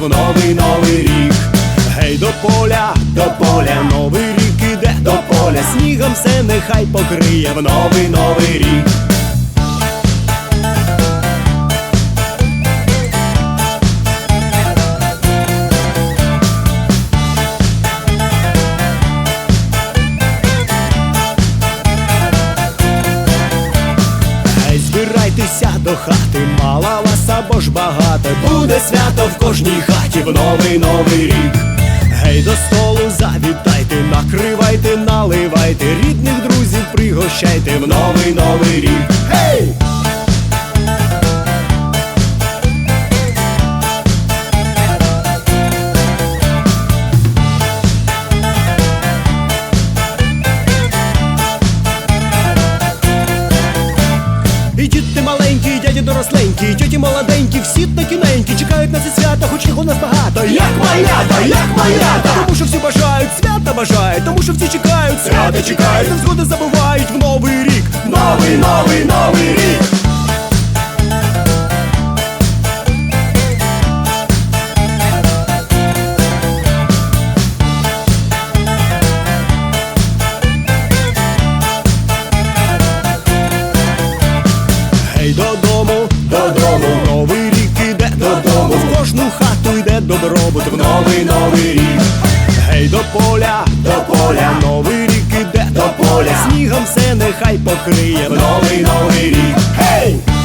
В новий новий рік. Гей, до поля, до поля, новий рік іде до поля. Снігом все нехай покриє в новий новий рік. Збирайтеся до хати багато. Буде свято в кожній хаті в новий новий рік. Гей, до столу завітайте, накривайте, наливайте, рідних друзів пригощайте в новий новий рік. Діти маленькі, дяді доросленькі, тьоті молоденькі, всі такі ненькі, чекають на це свято, хоч їх у нас багато. Як малята, як малята! Тому що всі бажають, свята бажають, тому що всі чекають, свята чекають, згоди забувають в новий рік. Новий, новий, новий добробут в новий новий рік. Гей, до поля, до поля, новий рік іде до поля. Снігом все нехай покриє в новий новий рік. Гей!